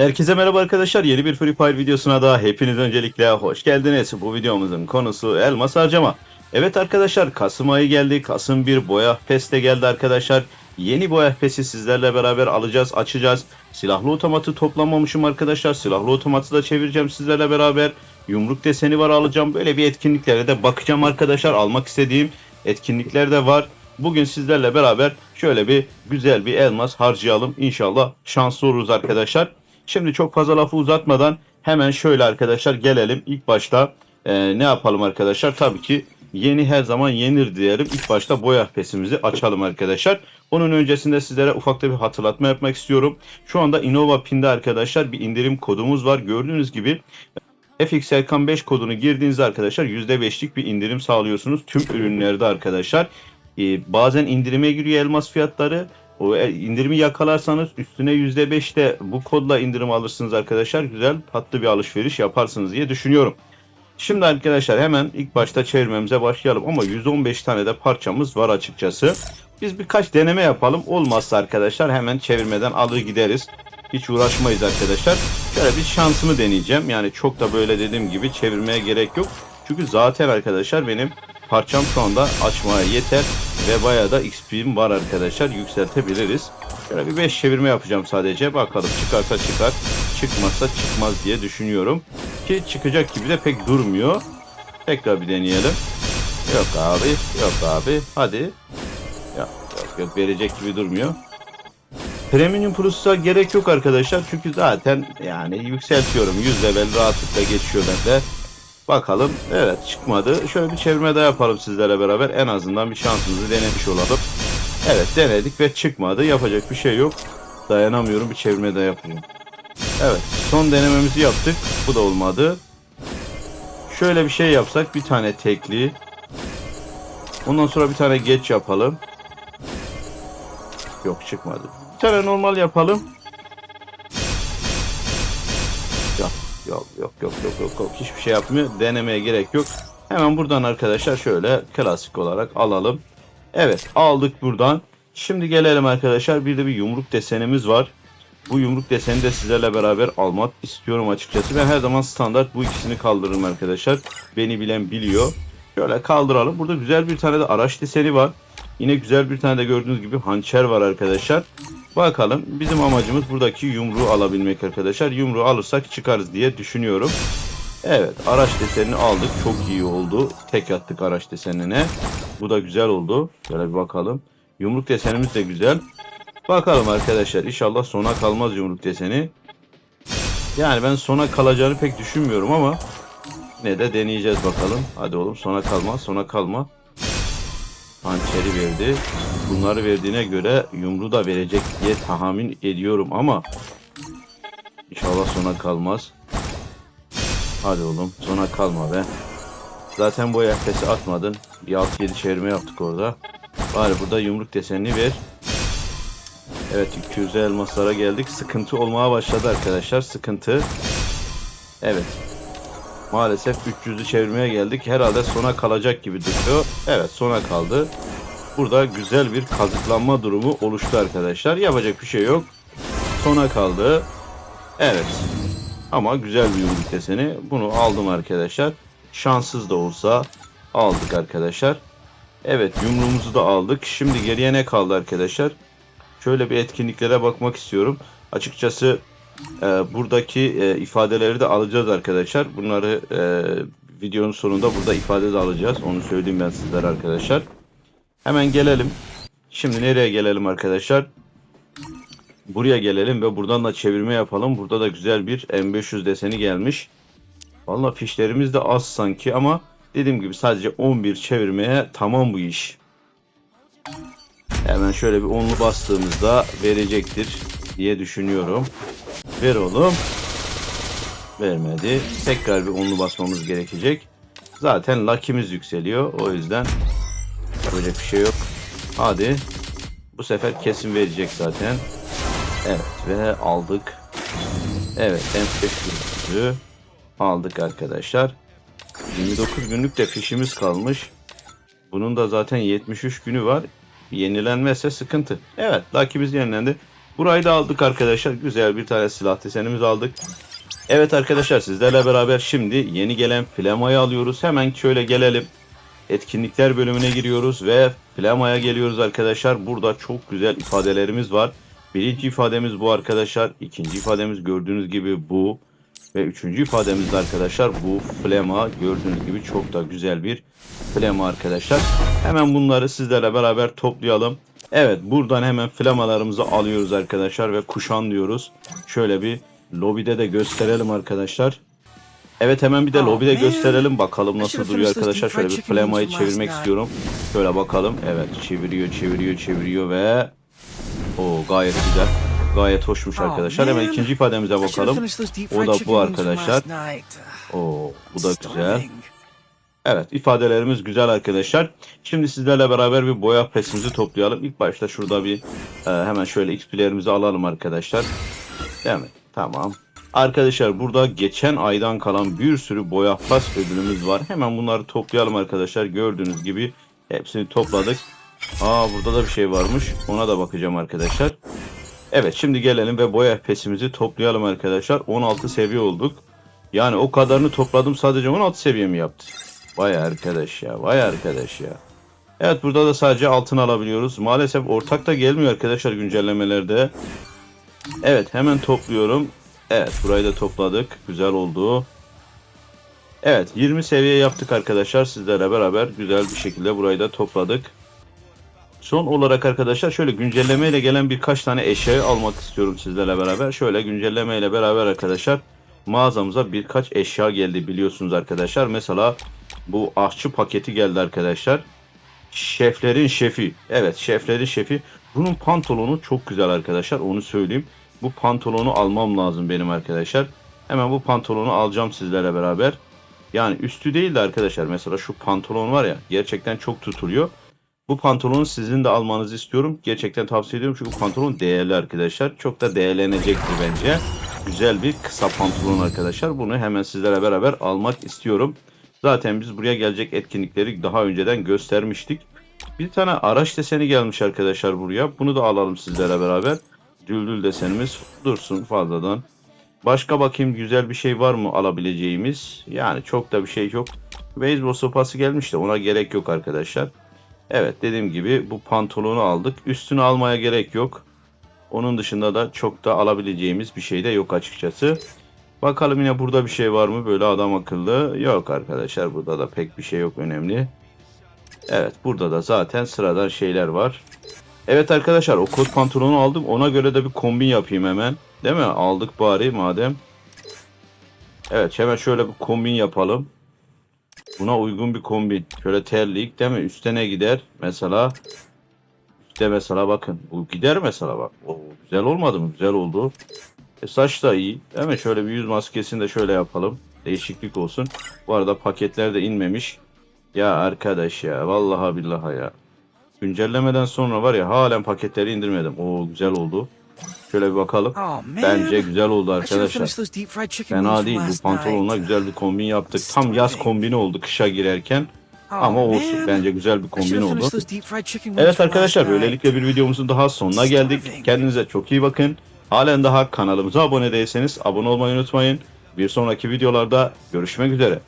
Herkese merhaba arkadaşlar. Yeni bir Free Fire videosuna da hepiniz öncelikle hoş geldiniz. Bu videomuzun konusu elmas harcama. Evet arkadaşlar Kasım ayı geldi. Kasım bir boya pes de geldi arkadaşlar. Yeni boya pesi sizlerle beraber alacağız, açacağız. Silahlı otomatı toplamamışım arkadaşlar. Silahlı otomatı da çevireceğim sizlerle beraber. Yumruk deseni var alacağım. Böyle bir etkinliklere de bakacağım arkadaşlar. Almak istediğim etkinlikler de var. Bugün sizlerle beraber şöyle bir güzel bir elmas harcayalım. İnşallah şanslı oluruz arkadaşlar. Şimdi çok fazla lafı uzatmadan hemen şöyle arkadaşlar gelelim. İlk başta e, ne yapalım arkadaşlar? Tabii ki yeni her zaman yenir diyelim. İlk başta boya pesimizi açalım arkadaşlar. Onun öncesinde sizlere ufak da bir hatırlatma yapmak istiyorum. Şu anda Innova Pin'de arkadaşlar bir indirim kodumuz var. Gördüğünüz gibi FX Erkan 5 kodunu girdiğinizde arkadaşlar %5'lik bir indirim sağlıyorsunuz tüm ürünlerde arkadaşlar. Ee, bazen indirime giriyor elmas fiyatları. O e, indirimi yakalarsanız üstüne %5 de bu kodla indirim alırsınız arkadaşlar. Güzel tatlı bir alışveriş yaparsınız diye düşünüyorum. Şimdi arkadaşlar hemen ilk başta çevirmemize başlayalım ama 115 tane de parçamız var açıkçası. Biz birkaç deneme yapalım. Olmazsa arkadaşlar hemen çevirmeden alır gideriz. Hiç uğraşmayız arkadaşlar. Şöyle bir şansımı deneyeceğim. Yani çok da böyle dediğim gibi çevirmeye gerek yok. Çünkü zaten arkadaşlar benim parçam şu anda açmaya yeter. Ve bayağı da XP'm var arkadaşlar. Yükseltebiliriz. Şöyle bir 5 çevirme yapacağım sadece. Bakalım çıkarsa çıkar. Çıkmazsa çıkmaz diye düşünüyorum. Ki çıkacak gibi de pek durmuyor. Tekrar bir deneyelim. Yok abi. Yok abi. Hadi. Yok yok, yok verecek gibi durmuyor. Premium Plus'a gerek yok arkadaşlar. Çünkü zaten yani yükseltiyorum. 100 level rahatlıkla geçiyor bende. Bakalım. Evet çıkmadı. Şöyle bir çevirme daha yapalım sizlerle beraber. En azından bir şansımızı denemiş olalım. Evet denedik ve çıkmadı. Yapacak bir şey yok. Dayanamıyorum. Bir çevirme daha yapayım. Evet. Son denememizi yaptık. Bu da olmadı. Şöyle bir şey yapsak. Bir tane tekli. Ondan sonra bir tane geç yapalım. Yok çıkmadı. Bir tane normal yapalım. Yok yok yok yok yok, yok. hiçbir şey yapmıyor. Denemeye gerek yok. Hemen buradan arkadaşlar şöyle klasik olarak alalım. Evet aldık buradan. Şimdi gelelim arkadaşlar bir de bir yumruk desenimiz var. Bu yumruk deseni de sizlerle beraber almak istiyorum açıkçası. Ben her zaman standart bu ikisini kaldırırım arkadaşlar. Beni bilen biliyor. Şöyle kaldıralım. Burada güzel bir tane de araç deseni var. Yine güzel bir tane de gördüğünüz gibi hançer var arkadaşlar. Bakalım bizim amacımız buradaki yumruğu alabilmek arkadaşlar. Yumruğu alırsak çıkarız diye düşünüyorum. Evet araç desenini aldık. Çok iyi oldu. Tek attık araç desenine. Bu da güzel oldu. Şöyle bir bakalım. Yumruk desenimiz de güzel. Bakalım arkadaşlar inşallah sona kalmaz yumruk deseni. Yani ben sona kalacağını pek düşünmüyorum ama ne de deneyeceğiz bakalım. Hadi oğlum sona kalma sona kalma. Hançeri verdi. Bunları verdiğine göre yumruğu da verecek diye tahmin ediyorum ama inşallah sona kalmaz. Hadi oğlum sona kalma be. Zaten bu yakası atmadın. Bir 6-7 çevirme yaptık orada. Bari burada yumruk desenini ver. Evet 200 elmaslara geldik. Sıkıntı olmaya başladı arkadaşlar. Sıkıntı. Evet. Maalesef 300'ü çevirmeye geldik. Herhalde sona kalacak gibi duruyor. Evet sona kaldı. Burada güzel bir kazıklanma durumu oluştu arkadaşlar. Yapacak bir şey yok. Sona kaldı. Evet. Ama güzel bir yumruk deseni. Bunu aldım arkadaşlar. Şanssız da olsa aldık arkadaşlar. Evet yumruğumuzu da aldık. Şimdi geriye ne kaldı arkadaşlar? Şöyle bir etkinliklere bakmak istiyorum. Açıkçası e, buradaki e, ifadeleri de alacağız arkadaşlar. Bunları e, videonun sonunda burada ifade de alacağız. Onu söyleyeyim ben sizlere arkadaşlar. Hemen gelelim. Şimdi nereye gelelim arkadaşlar? Buraya gelelim ve buradan da çevirme yapalım. Burada da güzel bir M500 deseni gelmiş. Valla fişlerimiz de az sanki ama dediğim gibi sadece 11 çevirmeye tamam bu iş. Hemen şöyle bir onlu bastığımızda verecektir diye düşünüyorum. Ver oğlum. Vermedi. Tekrar bir onlu basmamız gerekecek. Zaten lucky'miz yükseliyor. O yüzden yapacak bir şey yok. Hadi. Bu sefer kesin verecek zaten. Evet ve aldık. Evet M500'ü aldık arkadaşlar. 29 günlük de fişimiz kalmış. Bunun da zaten 73 günü var. Yenilenmezse sıkıntı. Evet Lucky'miz yenilendi. Burayı da aldık arkadaşlar. Güzel bir tane silah desenimizi aldık. Evet arkadaşlar sizlerle beraber şimdi yeni gelen Flama'yı alıyoruz. Hemen şöyle gelelim. Etkinlikler bölümüne giriyoruz ve Flama'ya geliyoruz arkadaşlar. Burada çok güzel ifadelerimiz var. Birinci ifademiz bu arkadaşlar. İkinci ifademiz gördüğünüz gibi bu. Ve üçüncü ifademiz de arkadaşlar bu flema. Gördüğünüz gibi çok da güzel bir flema arkadaşlar. Hemen bunları sizlerle beraber toplayalım. Evet buradan hemen flamalarımızı alıyoruz arkadaşlar ve kuşan diyoruz. Şöyle bir lobide de gösterelim arkadaşlar. Evet hemen bir de lobide gösterelim bakalım nasıl duruyor arkadaşlar. Şöyle bir flamayı çevirmek istiyorum. Şöyle bakalım. Evet çeviriyor çeviriyor çeviriyor ve o gayet güzel. Gayet hoşmuş arkadaşlar. Hemen ikinci ifademize bakalım. O da bu arkadaşlar. Oo bu da güzel. Evet ifadelerimiz güzel arkadaşlar. Şimdi sizlerle beraber bir boya pesimizi toplayalım. İlk başta şurada bir e, hemen şöyle XP'lerimizi alalım arkadaşlar. Değil mi? Tamam. Arkadaşlar burada geçen aydan kalan bir sürü boya pas ödülümüz var. Hemen bunları toplayalım arkadaşlar. Gördüğünüz gibi hepsini topladık. Aa burada da bir şey varmış. Ona da bakacağım arkadaşlar. Evet şimdi gelelim ve boya pesimizi toplayalım arkadaşlar. 16 seviye olduk. Yani o kadarını topladım sadece 16 seviye mi yaptı? Vay arkadaş ya vay arkadaş ya. Evet burada da sadece altın alabiliyoruz. Maalesef ortak da gelmiyor arkadaşlar güncellemelerde. Evet hemen topluyorum. Evet burayı da topladık. Güzel oldu. Evet 20 seviye yaptık arkadaşlar. Sizlerle beraber güzel bir şekilde burayı da topladık. Son olarak arkadaşlar şöyle güncellemeyle gelen birkaç tane eşyayı almak istiyorum sizlerle beraber. Şöyle güncellemeyle beraber arkadaşlar mağazamıza birkaç eşya geldi biliyorsunuz arkadaşlar. Mesela bu ahçı paketi geldi arkadaşlar. Şeflerin şefi. Evet şeflerin şefi. Bunun pantolonu çok güzel arkadaşlar onu söyleyeyim. Bu pantolonu almam lazım benim arkadaşlar. Hemen bu pantolonu alacağım sizlerle beraber. Yani üstü değil de arkadaşlar mesela şu pantolon var ya gerçekten çok tutuluyor. Bu pantolonu sizin de almanızı istiyorum. Gerçekten tavsiye ediyorum çünkü pantolon değerli arkadaşlar. Çok da değerlenecektir bence. Güzel bir kısa pantolon arkadaşlar. Bunu hemen sizlere beraber almak istiyorum. Zaten biz buraya gelecek etkinlikleri daha önceden göstermiştik. Bir tane araç deseni gelmiş arkadaşlar buraya. Bunu da alalım sizlere beraber. Düldül desenimiz dursun fazladan. Başka bakayım güzel bir şey var mı alabileceğimiz? Yani çok da bir şey yok. Beyzbol sopası gelmiş de ona gerek yok arkadaşlar. Evet dediğim gibi bu pantolonu aldık. Üstünü almaya gerek yok. Onun dışında da çok da alabileceğimiz bir şey de yok açıkçası. Bakalım yine burada bir şey var mı böyle adam akıllı? Yok arkadaşlar burada da pek bir şey yok önemli. Evet burada da zaten sıradan şeyler var. Evet arkadaşlar o kot pantolonu aldım. Ona göre de bir kombin yapayım hemen. Değil mi? Aldık bari madem. Evet hemen şöyle bir kombin yapalım. Buna uygun bir kombin. Şöyle terlik değil mi? Üste ne gider? Mesela üstte mesela bakın. Bu gider mesela bak. O güzel olmadı mı? Güzel oldu. E saç da iyi. Değil mi? Şöyle bir yüz maskesini de şöyle yapalım. Değişiklik olsun. Bu arada paketler de inmemiş. Ya arkadaş ya. Vallahi billahi ya. Güncellemeden sonra var ya halen paketleri indirmedim. Oo güzel oldu. Şöyle bir bakalım. Oh. Bence güzel oldu arkadaşlar. Fena değil. Bu pantolonla güzel bir kombin yaptık. Tam yaz kombini oldu kışa girerken. Ama olsun bence güzel bir kombin oldu. Evet arkadaşlar böylelikle bir videomuzun daha sonuna geldik. Kendinize çok iyi bakın. Halen daha kanalımıza abone değilseniz abone olmayı unutmayın. Bir sonraki videolarda görüşmek üzere.